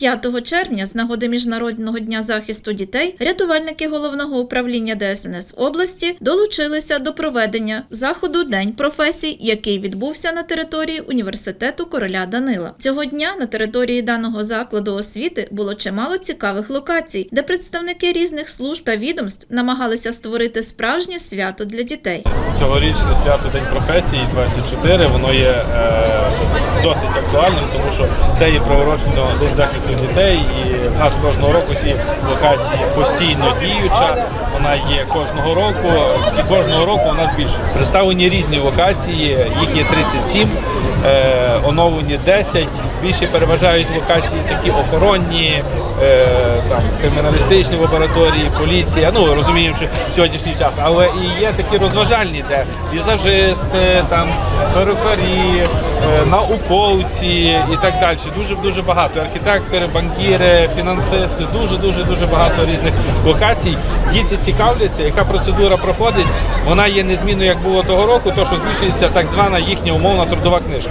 5 червня, з нагоди Міжнародного дня захисту дітей, рятувальники головного управління ДСНС області долучилися до проведення заходу День професій, який відбувся на території університету короля Данила. Цього дня на території даного закладу освіти було чимало цікавих локацій, де представники різних служб та відомств намагалися створити справжнє свято для дітей. Цьогорічне свято День професії 24, воно є е, досить актуальним, тому що це є приурочено День захисту дітей, і в нас кожного року ці локації постійно діюча. Вона є кожного року, і кожного року у нас більше. Представлені різні локації, їх є 37, е, оновлені 10. Більше переважають локації такі охоронні, е, там криміналістичні лабораторії, поліція. Ну розуміємо, що сьогоднішній час, але і є такі розважальні, де візажисти, там перукарі, е, науковці і так далі. Дуже дуже багато. Архітектори, банкіри, фінансисти, дуже дуже дуже багато різних локацій. Діти цікавляться, яка процедура проходить. Вона є незмінною, як було того року, то що збільшується так звана їхня умовна трудова книжка.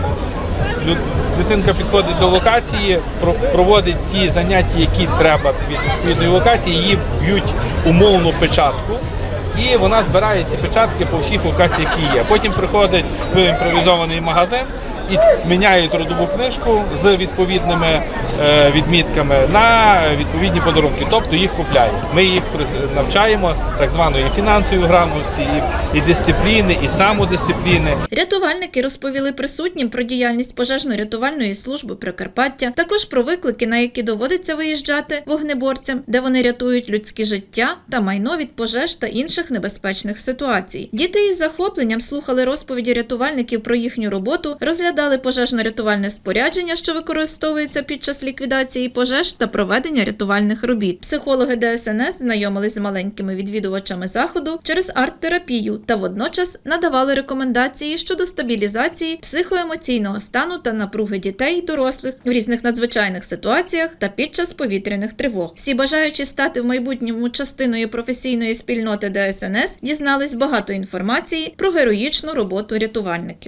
Дитинка підходить до локації, про- проводить ті заняття, які треба від відповідної локації, її б'ють умовну печатку. І вона збирає ці печатки по всіх локаціях, які є. Потім приходить в імпровізований магазин і міняє трудову книжку з відповідними е, відмітками на відповідні подарунки, тобто їх купляють. Ми їх навчаємо так званої фінансової грамотності, і, дисципліни, і самодисципліни. Рятувальники розповіли присутнім про діяльність пожежно-рятувальної служби Прикарпаття, також про виклики, на які доводиться виїжджати вогнеборцям, де вони рятують людське життя та майно від пожеж та інших небезпечних ситуацій. Діти із захопленням слухали розповіді рятувальників про їхню роботу, розглядали пожежно-рятувальне спорядження, що використовується під час ліквідації пожеж та проведення рятувальних робіт. Психологи ДСНС знайомились з маленькими відвідувачами заходу через арт-терапію та водночас надавали рекомендації щодо стабілізації психоемоційного стану та напруги дітей і дорослих в різних надзвичайних ситуаціях та під час повітряних тривог. Всі бажаючі стати в майбутньому частиною професійної спільноти ДСНС дізнались багато інформації про героїчну роботу рятувальників.